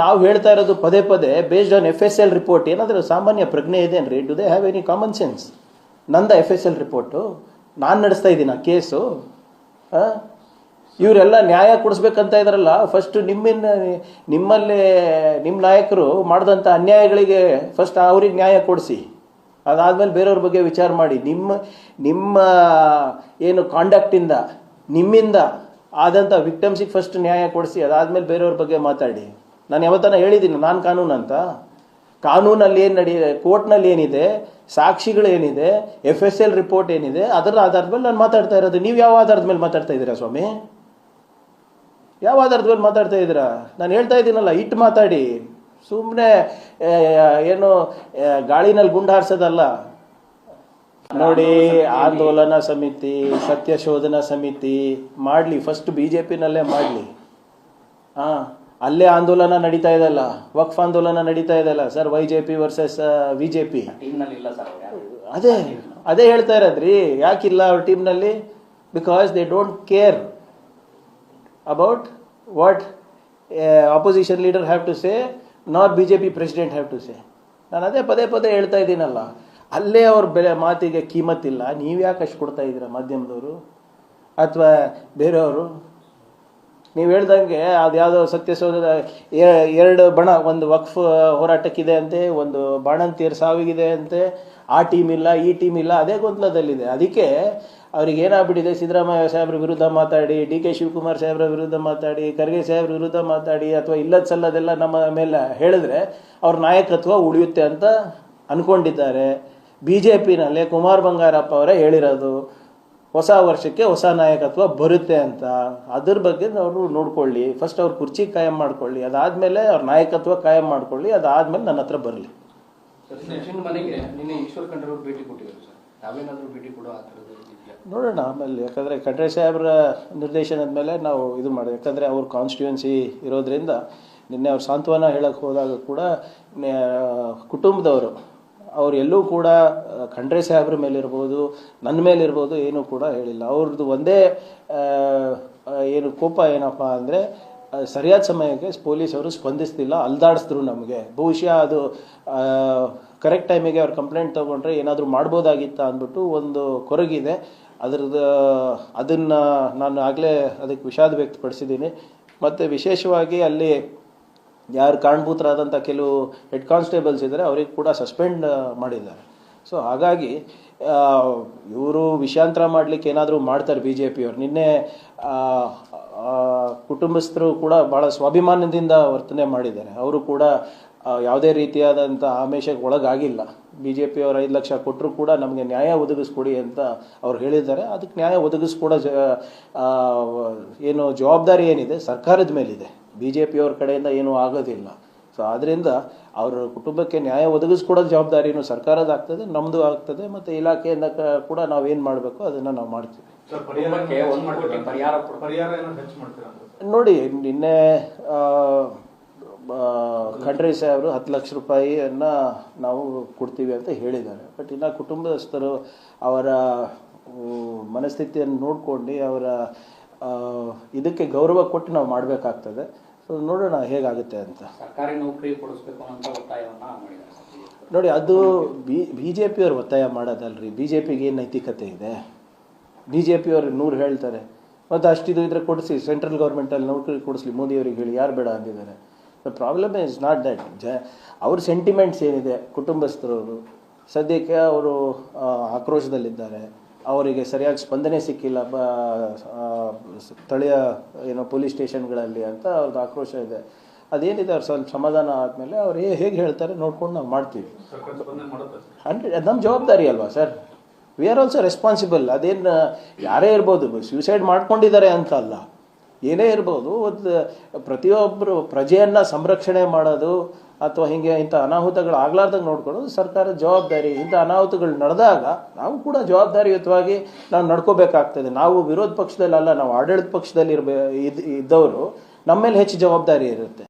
ನಾವು ಹೇಳ್ತಾ ಇರೋದು ಪದೇ ಪದೇ based on F S L report ಏನಾದರೂ ಸಾಮಾನ್ಯ ಪ್ರಜ್ಞೆ ಇದೇನ್ರಿ do they have any common sense Nanda F S L report ನಾನು ನಡೆಸ್ತಾ ಇದ್ದೀನ ಕೇಸು ಇವರೆಲ್ಲ ನ್ಯಾಯ ಕೊಡಿಸ್ಬೇಕಂತ ಇದಾರಲ್ಲ ಫಸ್ಟ್ ನಿಮ್ಮಿನ, ನಿಮ್ಮಲ್ಲಿ ನಿಮ್ಮ ನಾಯಕರು ಮಾಡಿದಂಥ ಅನ್ಯಾಯಗಳಿಗೆ ಫಸ್ಟ್ ಅವ್ರಿಗೆ ನ್ಯಾಯ ಕೊಡಿಸಿ. ಅದಾದ್ಮೇಲೆ ಬೇರೆಯವ್ರ ಬಗ್ಗೆ ವಿಚಾರ ಮಾಡಿ. ನಿಮ್ಮ ನಿಮ್ಮ, ಏನು ಕಾಂಡಕ್ಟಿಂದ ನಿಮ್ಮಿಂದ ಆದಂಥ ವಿಕ್ಟಮ್ಸಿಗೆ ಫಸ್ಟ್ ನ್ಯಾಯ ಕೊಡಿಸಿ, ಅದಾದಮೇಲೆ ಬೇರೆಯವ್ರ ಬಗ್ಗೆ ಮಾತಾಡಿ. ನಾನು ಯಾವತ್ತಾನ ಹೇಳಿದ್ದೀನಿ, ನಾನು ಕಾನೂನು ಅಂತ. ಕಾನೂನಲ್ಲಿ ಏನು ನಡಿ, ಕೋರ್ಟ್ನಲ್ಲಿ ಏನಿದೆ ಸಾಕ್ಷಿಗಳೇನಿದೆ ಎಫ್ ಎಸ್ ಎಲ್ ರಿಪೋರ್ಟ್ ಏನಿದೆ, ಅದರ ಆಧಾರದ ಮೇಲೆ ನಾನು ಮಾತಾಡ್ತಾ ಇರೋದು. ನೀವು ಯಾವ ಆಧಾರದ ಮೇಲೆ ಮಾತಾಡ್ತಾ ಇದ್ದೀರಾ ಸ್ವಾಮಿ? ಯಾವ ಆಧಾರದ ಮೇಲೆ ಮಾತಾಡ್ತಾ ಇದ್ದೀರಾ? ನಾನು ಹೇಳ್ತಾ ಇದ್ದೀನಲ್ಲ ಇಟ್ಟು ಮಾತಾಡಿ. ಸುಮ್ಮನೆ ಏನು ಗಾಳಿನಲ್ಲಿ ಗುಂಡು ಹಾರಿಸೋದಲ್ಲ. ನೋಡಿ, ಆಂದೋಲನ ಸಮಿತಿ ಸತ್ಯ ಶೋಧನಾ ಸಮಿತಿ, ಮಾಡಲಿ. ಫಸ್ಟ್ ಬಿ ಜೆ ಪಿನಲ್ಲೇ ಮಾಡಲಿ. ಹಾಂ. ಅಲ್ಲೇ ಆಂದೋಲನ ನಡೀತಾ ಇದೆಲ್ಲ ವಕ್ಫ್ ಆಂದೋಲನ ನಡೀತಾ ಇದೆಲ್ಲ sir Y J P versus V J P ಅದೇ ಅದೇ ಹೇಳ್ತಾ ಇರೋದ್ರಿ. ಯಾಕಿಲ್ಲ ಅವ್ರ ಟೀಮ್ನಲ್ಲಿ? Because they don't care about what opposition leader have to say not B J P president have to say ನಾನು ಅದೇ ಪದೇ ಪದೇ ಹೇಳ್ತಾ ಇದ್ದೀನಲ್ಲ. ಅಲ್ಲೇ ಅವ್ರ ಬೆಲೆ ಮಾತಿಗೆ ಕೀಮತ್ತಿಲ್ಲ ನೀವು ಯಾಕೆ ಅಷ್ಟು ಕೊಡ್ತಾ ಇದ್ದೀರಾ ಮಾಧ್ಯಮದವರು? ಅಥವಾ ಬೇರೆಯವರು? ನೀವು ಹೇಳ್ದಂಗೆ ಅದು ಯಾವುದೋ ಸತ್ಯಸೌಧದ ಎರಡು ಬಣ, ಒಂದು ವಕ್ಫ್ ಹೋರಾಟಕ್ಕಿದೆ ಅಂತೆ, ಒಂದು ಬಾಣಂತಿಯರ್ ಸಾವಿಗಿದೆ ಅಂತೆ, ಆ ಟೀಮ್ ಇಲ್ಲ, ಈ ಟೀಮ್ ಇಲ್ಲ, ಅದೇ ಗೊಂದಲದಲ್ಲಿದೆ. ಅದಕ್ಕೆ ಅವ್ರಿಗೆ ಏನಾಗ್ಬಿಟ್ಟಿದೆ, ಸಿದ್ದರಾಮಯ್ಯ ಸಾಹೇಬ್ರ ವಿರುದ್ಧ ಮಾತಾಡಿ, ಡಿ ಕೆ ಶಿವಕುಮಾರ್ ಸಾಹೇಬ್ರ ವಿರುದ್ಧ ಮಾತಾಡಿ, ಖರ್ಗೆ ಸಾಹೇಬ್ರ ವಿರುದ್ಧ ಮಾತಾಡಿ, ಅಥವಾ ಇಲ್ಲದ ಸಲ್ಲದೆಲ್ಲ ನಮ್ಮ ಮೇಲೆ ಹೇಳಿದ್ರೆ ಅವ್ರ ನಾಯಕತ್ವ ಉಳಿಯುತ್ತೆ ಅಂತ ಅನ್ಕೊಂಡಿದ್ದಾರೆ. ಬಿ ಜೆ ಪಿನಲ್ಲೇ ಕುಮಾರ್ ಬಂಗಾರಪ್ಪ ಅವರೇ ಹೇಳಿರೋದು. ಹೊಸ ವರ್ಷಕ್ಕೆ ಹೊಸ ನಾಯಕತ್ವ ಬರುತ್ತೆ ಅಂತ. ಅದ್ರ ಬಗ್ಗೆ ಅವರು ನೋಡ್ಕೊಳ್ಳಿ. ಫಸ್ಟ್ ಅವ್ರ ಕುರ್ಚಿ ಕಾಯಂ ಮಾಡ್ಕೊಳ್ಳಿ. ಅದಾದ್ಮೇಲೆ ಅವ್ರ ನಾಯಕತ್ವ ಕಾಯಂ ಮಾಡ್ಕೊಳ್ಳಿ. ಅದಾದ್ಮೇಲೆ ನನ್ನ ಹತ್ರ ಬರಲಿ. ಸಚಿನ್ ಮನೆಗೆ ನಿನ್ನೆ ಈಶ್ವರ್ ಖಂಡ್ರೆ ಭೇಟಿ ಕೊಟ್ಟಿದ್ರು ಸರ್. ತಾವೇನಾದ್ರೂ ಭೇಟಿ ಕೊಡೋ ಆ ಥರದ್ದು ನೋಡೋಣ ಆಮೇಲೆ. ಯಾಕಂದರೆ ಖಂಡ್ರೆ ಸಾಹೇಬ್ರ ನಿರ್ದೇಶನದ ಮೇಲೆ ನಾವು ಇದು ಮಾಡಿ. ಯಾಕಂದರೆ ಅವ್ರ ಕಾನ್ಸ್ಟಿಟ್ಯೂನ್ಸಿ ಇರೋದ್ರಿಂದ ನಿನ್ನೆ ಅವ್ರು ಸಾಂತ್ವನ ಹೇಳಕ್ ಹೋದಾಗ ಕೂಡ ಕುಟುಂಬದವರು ಅವ್ರು ಎಲ್ಲೂ ಕೂಡ ಖಂಡ್ರೆ ಸಾಹೇಬ್ರ ಮೇಲಿರ್ಬೋದು ನನ್ನ ಮೇಲಿರ್ಬೋದು ಏನೂ ಕೂಡ ಹೇಳಿಲ್ಲ. ಅವ್ರದ್ದು ಒಂದೇ ಏನು ಕೋಪ ಏನಪ್ಪ ಅಂದರೆ ಸರಿಯಾದ ಸಮಯಕ್ಕೆ ಪೊಲೀಸವರು ಸ್ಪಂದಿಸ್ತಿಲ್ಲ, ಅಲ್ದಾಡಿಸಿದ್ರು ನಮಗೆ. ಬಹುಶಃ ಅದು ಕರೆಕ್ಟ್ ಟೈಮಿಗೆ ಅವ್ರು ಕಂಪ್ಲೇಂಟ್ ತೊಗೊಂಡ್ರೆ ಏನಾದರೂ ಮಾಡ್ಬೋದಾಗಿತ್ತ ಅಂದ್ಬಿಟ್ಟು ಒಂದು ಕೊರಗಿದೆ. ಅದ್ರದ್ದು, ಅದನ್ನು ನಾನು ಆಗಲೇ ಅದಕ್ಕೆ ವಿಷಾದ ವ್ಯಕ್ತಪಡಿಸಿದ್ದೀನಿ. ಮತ್ತು ವಿಶೇಷವಾಗಿ ಅಲ್ಲಿ ಯಾರು ಕಾರಣಭೂತರಾದಂಥ ಕೆಲವು ಹೆಡ್ ಕಾನ್ಸ್ಟೇಬಲ್ಸ್ ಇದ್ದಾರೆ, ಅವ್ರಿಗೆ ಕೂಡ ಸಸ್ಪೆಂಡ್ ಮಾಡಿದ್ದಾರೆ. ಸೊ, ಹಾಗಾಗಿ ಇವರು ವಿಷಾಂತರ ಮಾಡಲಿಕ್ಕೆ ಏನಾದರೂ ಮಾಡ್ತಾರೆ ಬಿ ಜೆ ಪಿಯವರು ನಿನ್ನೆ ಕುಟುಂಬಸ್ಥರು ಕೂಡ ಭಾಳ ಸ್ವಾಭಿಮಾನದಿಂದ ವರ್ತನೆ ಮಾಡಿದ್ದಾರೆ. ಅವರು ಕೂಡ ಯಾವುದೇ ರೀತಿಯಾದಂಥ ಆಮೇಷಕ್ಕೆ ಒಳಗಾಗಿಲ್ಲ. ಬಿ ಜೆ ಪಿಯವರು ಐದು ಲಕ್ಷ ಕೊಟ್ಟರು ಕೂಡ ನಮಗೆ ನ್ಯಾಯ ಒದಗಿಸ್ಕೊಡಿ ಅಂತ ಅವ್ರು ಹೇಳಿದ್ದಾರೆ. ಅದಕ್ಕೆ ನ್ಯಾಯ ಒದಗಿಸ್ಕೊಡೋ ಏನು ಜವಾಬ್ದಾರಿ ಏನಿದೆ, ಸರ್ಕಾರದ ಮೇಲಿದೆ. ಬಿ ಜೆ ಪಿಯವ್ರ ಕಡೆಯಿಂದ ಏನೂ ಆಗೋದಿಲ್ಲ. ಸೊ ಆದ್ದರಿಂದ ಅವರ ಕುಟುಂಬಕ್ಕೆ ನ್ಯಾಯ ಒದಗಿಸ್ಕೊಡೋ ಜವಾಬ್ದಾರಿನೂ ಸರ್ಕಾರದ ಆಗ್ತದೆ ನಮ್ಮದು ಆಗ್ತದೆ ಮತ್ತು ಇಲಾಖೆಯಿಂದ ಕೂಡ ನಾವೇನು ಮಾಡಬೇಕು ಅದನ್ನು ನಾವು ಮಾಡ್ತೀವಿ. ನೋಡಿ ನಿನ್ನೆ ಖಂಡ್ರೆ ಸಾಹೇಬರು ಹತ್ತು ಲಕ್ಷ ರೂಪಾಯಿಯನ್ನು ನಾವು ಕೊಡ್ತೀವಿ ಅಂತ ಹೇಳಿದ್ದಾರೆ. ಬಟ್ ಇನ್ನು ಕುಟುಂಬಸ್ಥರು ಅವರ ಮನಸ್ಥಿತಿಯನ್ನು ನೋಡ್ಕೊಂಡು ಅವರ ಇದಕ್ಕೆ ಗೌರವ ಕೊಟ್ಟು ನಾವು ಮಾಡಬೇಕಾಗ್ತದೆ. ಸೊ ನೋಡೋಣ ಹೇಗಾಗುತ್ತೆ ಅಂತ. ಸರ್ಕಾರಿ ನೌಕರಿ ಕೊಡಿಸ್ಬೇಕು ಅಂತ ಒತ್ತಾಯವನ್ನು ನೋಡಿ ಅದು ಬಿ ಬಿ ಜೆ ಪಿಯವ್ರು ಒತ್ತಾಯ ಮಾಡೋದಲ್ರಿ. ಬಿ ಜೆ ಪಿಗೆ ಏನು ನೈತಿಕತೆ ಇದೆ? ಬಿ ಜೆ ಪಿಯವರು ನೂರು ಹೇಳ್ತಾರೆ. ಮತ್ತು ಅಷ್ಟಿದು ಇದ್ರೆ ಕೊಡಿಸಿ ಸೆಂಟ್ರಲ್ ಗೌರ್ಮೆಂಟಲ್ಲಿ ನೌಕರಿ ಕೊಡಿಸ್ಲಿ ಮೋದಿಯವರಿಗೆ ಹೇಳಿ ಯಾರು ಬೇಡ ಅಂದಿದ್ದಾರೆ. The problem is not that ಜ ಅವ್ರ ಸೆಂಟಿಮೆಂಟ್ಸ್ ಏನಿದೆ? ಕುಟುಂಬಸ್ಥರವರು. ಸದ್ಯಕ್ಕೆ ಅವರು ಆಕ್ರೋಶದಲ್ಲಿದ್ದಾರೆ. ಅವರಿಗೆ ಸರಿಯಾಗಿ ಸ್ಪಂದನೆ ಸಿಕ್ಕಿಲ್ಲ. ಬ ಸ್ಥಳೀಯ ಏನೋ ಪೊಲೀಸ್ ಸ್ಟೇಷನ್ಗಳಲ್ಲಿ ಅಂತ ಅವ್ರದ್ದು ಆಕ್ರೋಶ ಇದೆ. ಅದೇನಿದೆ ಅವ್ರು ಸ್ವಲ್ಪ ಸಮಾಧಾನ ಆದಮೇಲೆ ಅವ್ರು ಏ ಹೇಗೆ ಹೇಳ್ತಾರೆ ನೋಡ್ಕೊಂಡು ನಾವು ಮಾಡ್ತೀವಿ. ಹಂಡ್ರೆಡ್ ಅದು ನಮ್ಮ ಜವಾಬ್ದಾರಿ ಅಲ್ವಾ sir? We are also responsible ಅದೇನು ಯಾರೇ ಇರ್ಬೋದು ಸ್ಯೂಸೈಡ್ ಮಾಡ್ಕೊಂಡಿದ್ದಾರೆ ಅಂತ ಅಲ್ಲ ಏನೇ ಇರ್ಬೋದು, ಒಂದು ಪ್ರತಿಯೊಬ್ಬರು ಪ್ರಜೆಯನ್ನು ಸಂರಕ್ಷಣೆ ಮಾಡೋದು ಅಥವಾ ಹೀಗೆ ಇಂಥ ಅನಾಹುತಗಳು ಆಗ್ಲಾರ್ದಂಗೆ ನೋಡ್ಕೊಳ್ಳೋದು ಸರ್ಕಾರದ ಜವಾಬ್ದಾರಿ, ಇಂಥ ಅನಾಹುತಗಳು ನಡೆದಾಗ ನಾವು ಕೂಡ ಜವಾಬ್ದಾರಿಯುತವಾಗಿ ನಾವು ನಡ್ಕೋಬೇಕಾಗ್ತದೆ. ನಾವು ವಿರೋಧ ಪಕ್ಷದಲ್ಲಿ ಅಲ್ಲ ನಾವು ಆಡಳಿತ ಪಕ್ಷದಲ್ಲಿ ಇರ್ಬೇ ಇದ್ ಇದ್ದವರು ನಮ್ಮ ಮೇಲೆ ಹೆಚ್ಚು ಜವಾಬ್ದಾರಿ ಇರುತ್ತೆ.